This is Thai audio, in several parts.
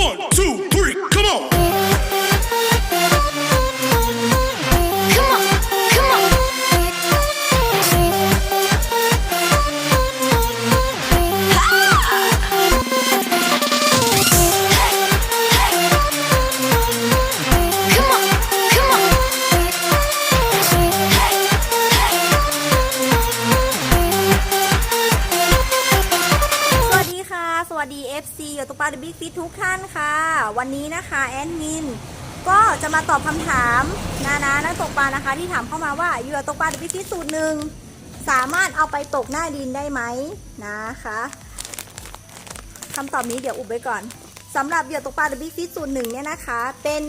One, two, ปาเดบิ๊กฟิตทุกท่านค่ะ วันนี้นะคะแอดมินก็จะมาตอบคำถามนานานักตกปลานะคะ ที่ถามเข้ามาว่าเหยื่อตกปลาดบิ๊กฟิตสูตรหนึ่งสามารถเอาไปตกหน้าดินได้ไหมนะคะคำตอบนี้เดี๋ยวอุบไว้ก่อนสำหรับเหยื่อตกปลาดบิ๊กฟิตสูตรหนึ่งเนี่ยนะคะ เป็น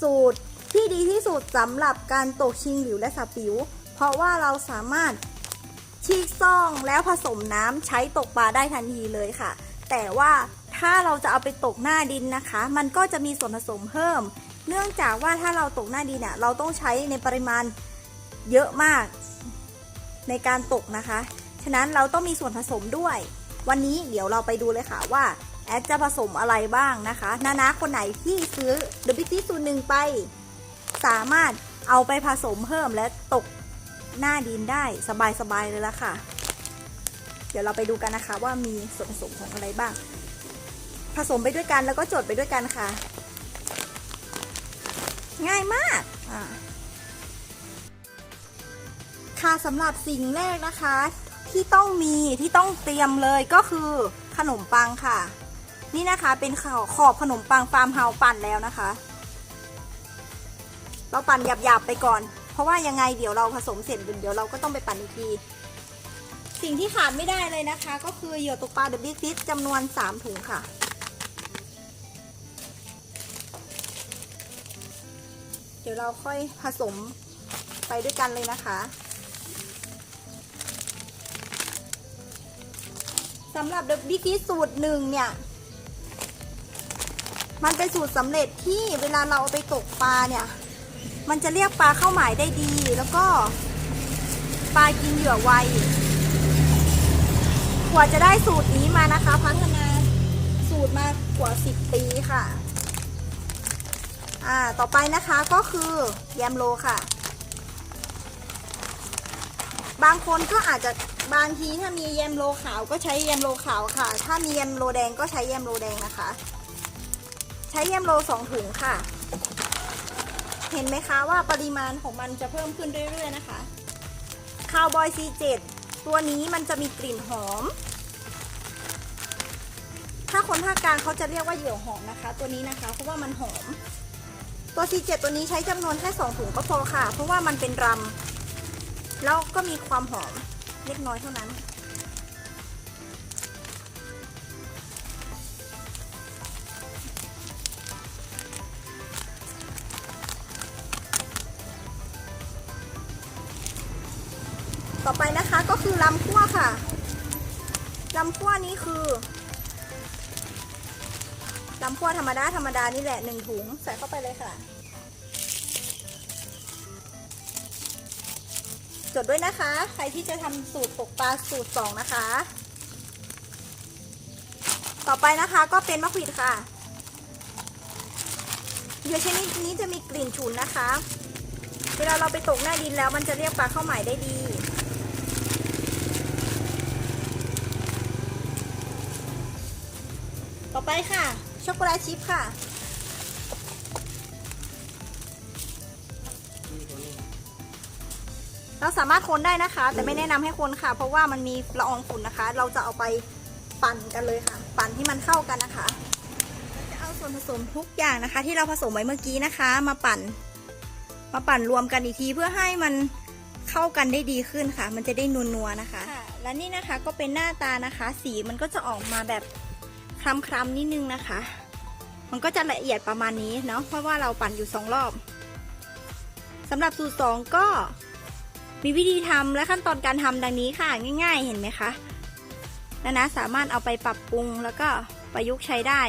สูตรที่ดีที่สุดสำหรับการตกชิงหลิวและสับปิว เพราะว่าเราสามารถฉีกซ่องแล้วผสมน้ำใช้ตกปลาได้ทันทีเลยค่ะ แต่ว่า ถ้าเราจะเอาไปตกหน้าดินนะคะ มันก็จะมีส่วนผสมเพิ่ม เนื่องจากว่าถ้าเราตกหน้าดินเนี่ยเราต้องใช้ในปริมาณเยอะมากในการตกนะคะ ฉะนั้นเราต้องมีส่วนผสมด้วย วันนี้เดี๋ยวเราไปดูเลยค่ะว่าแอดจะผสมอะไรบ้างนะคะ นานาคนไหนที่ซื้อ The b i g สูตรหนึ่งไป สามารถเอาไปผสมเพิ่มและตกหน้าดินได้สบายๆเลยละค่ะ เดี๋ยวเราไปดูกันนะคะว่ามีส่วนผสมของอะไรบ้าง ผสมไปด้วยกันแล้วก็จดไปด้วยกันค่ะ ง่ายมากค่ะสำหรับสิ่งแรกนะคะ ที่ต้องมีที่ต้องเตรียมเลยก็คือขนมปังค่ะ นี่นะคะเป็นขอขอบขนมปังฟาร์มเฮาปั่นแล้วนะคะ เราปั่นหยาบๆไปก่อน เพราะว่ายังไงเดี๋ยวเราผสมเสร็จเดี๋ยวเราก็ต้องไปปั่นอีกทีสิ่งที่ขาดไม่ได้เลยนะคะ ก็คือเหยื่อตกปลาเดบิฟิตจำนวน 3 ถุงค่ะ ดี๋ยวเราค่อยผสมไปด้วยกันเลยนะคะสำหรับเดบิฟิตสูตรหนึ่งเนี่ย มันเป็นสูตรสำเร็จที่เวลาเราเอาไปตกปลาเนี่ย มันจะเรียกปลาเข้าหมายได้ดี แล้วก็ปลากินเหยื่อไวกว่าจะได้สูตรนี้มานะคะ พัฒนาสูตรมากว่า10ปีค่ะ อ่า ต่อไปนะคะก็คือแยมโลค่ะ บางคนก็อาจจะบางทีถ้ามีแยมโลขาวก็ใช้แยมโลขาวค่ะ ถ้ามีแยมโลแดงก็ใช้แยมโลแดงนะคะ ใช้แยมโลสองถุงค่ะ เห็นไหมคะว่าปริมาณของมันจะเพิ่มขึ้นเรื่อยๆนะคะคาวบอย C7 ตัวนี้มันจะมีกลิ่นหอม ถ้าคนภาคกลางเขาจะเรียกว่าเหยื่อหอมนะคะ ตัวนี้นะคะเพราะว่ามันหอม ตัว C7 ตัวนี้ใช้จำนวนแค่2ถุงก็พอค่ะ เพราะว่ามันเป็นรำแล้วก็มีความหอมเล็กน้อยเท่านั้น ต่อไปนะคะก็คือลำขั้วค่ะลำขั้วนี้คือ ลำขั้วธรรมดาธรรมดานี่แหละหนึ่งถุงใส่เข้าไปเลยค่ะ จดด้วยนะคะ ใครที่จะทำสูตรตกปลาสูตรสองนะคะ ต่อไปนะคะก็เป็นมะขวิดค่ะเหยื่อชนิดนี้จะมีกลิ่นฉุนนะคะ เวลาเราไปตกหน้าดินแล้วมันจะเรียกปลาเข้าหมายได้ดีต่อไปค่ะ ช็อกโกแลตชิพค่ะ เราสามารถคนได้นะคะ แต่ไม่แนะนำให้คนค่ะ เพราะว่ามันมีละอองฝุ่นนะคะ เราจะเอาไปปั่นกันเลยค่ะ ปั่นให้มันเข้ากันนะคะเราจะเอาส่วนผสมทุกอย่างนะคะ ที่เราผสมไว้เมื่อกี้นะคะ มาปั่น มาปั่นรวมกันอีกทีเพื่อให้มันเข้ากันได้ดีขึ้นค่ะ มันจะได้นัวๆนะคะค่ะและนี่นะคะก็เป็นหน้าตานะคะ สีมันก็จะออกมาแบบคล้ำๆนิดนึงนะคะ มันก็จะละเอียดประมาณนี้เนาะเพราะว่าเราปั่นอยู่สองรอบสำหรับสูตรสองก็มีวิธีทำและขั้นตอนการทำดังนี้ค่ะง่าย ๆ เห็นไหมคะนะนะสามารถเอาไปปรับปรุงแล้วก็ประยุกต์ใช้ได้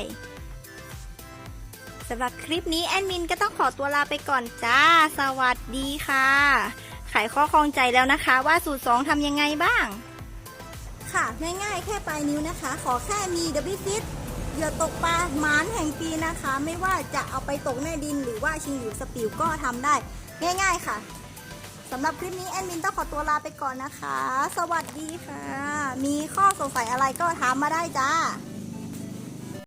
สำหรับคลิปนี้แอดมินก็ต้องขอตัวลาไปก่อนจ้า สวัสดีค่ะไขข้อข้องใจแล้วนะคะ ว่าสูตรสองทำยังไงบ้าง ค่ะ ง่ายๆ แค่ปลายนิ้วนะคะ ขอแค่มี W Fit เหยื่อตกปลาหมานแห่งปีนะคะ ไม่ว่าจะเอาไปตกในดินหรือว่าชิงหลิวสปิวก็ทำได้ ง่าย ๆ ค่ะสำหรับคลิปนี้แอดมินต้องขอตัวลาไปก่อนนะคะ สวัสดีค่ะ มีข้อสงสัยอะไรก็ถามมาได้จ้า